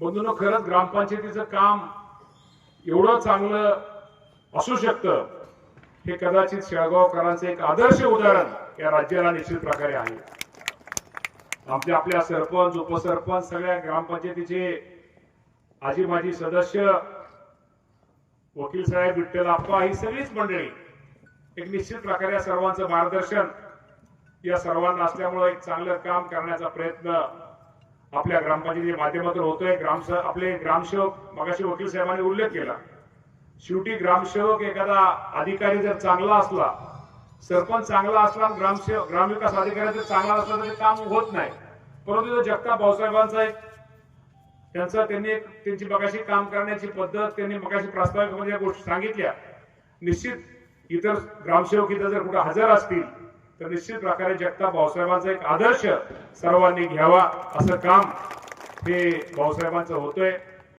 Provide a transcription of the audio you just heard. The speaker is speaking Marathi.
बंधून खरंच ग्रामपंचायतीचं काम एवढं चांगलं असू शकतं. हे कदाचित शेळगावकरांचं एक आदर्श उदाहरण या राज्याला निश्चित प्रकारे आहे. आमच्या आपल्या सरपंच उपसरपंच सगळ्या ग्रामपंचायतीचे आजी माजी सदस्य वकील साहेब विठ्ठल आप्पा ही सगळीच मंडळी एक निश्चित प्रकारे या सर्वांचं मार्गदर्शन या सर्वांना असल्यामुळे एक चांगलं काम करण्याचा प्रयत्न आपल्या ग्रामपंचायतीच्या माध्यमातून होतोय. ग्राम आपले ग्रामसेवक मगाशी वकील साहेबांनी उल्लेख केला. शेवटी ग्रामसेवक एखादा अधिकारी जर चांगला असला सरपंच चांगला असला ग्रामसेवक ग्रामविकास अधिकारी जर चांगला असला तर काम होत नाही. परंतु जो जगताप भाऊसाहेबांचा एक त्यांचं त्यांनी त्यांची मगाशी काम करण्याची पद्धत त्यांनी मगाशी प्रास्ताविक या गोष्टी सांगितल्या. निश्चित इतर ग्रामसेवक इथं जर कुठे हजर असतील तर निश्चित प्रकारे जगताप भाऊसाहेबांचा एक आदर्श सर्वांनी घ्यावा असं काम हे भाऊसाहेबांचं होतंय.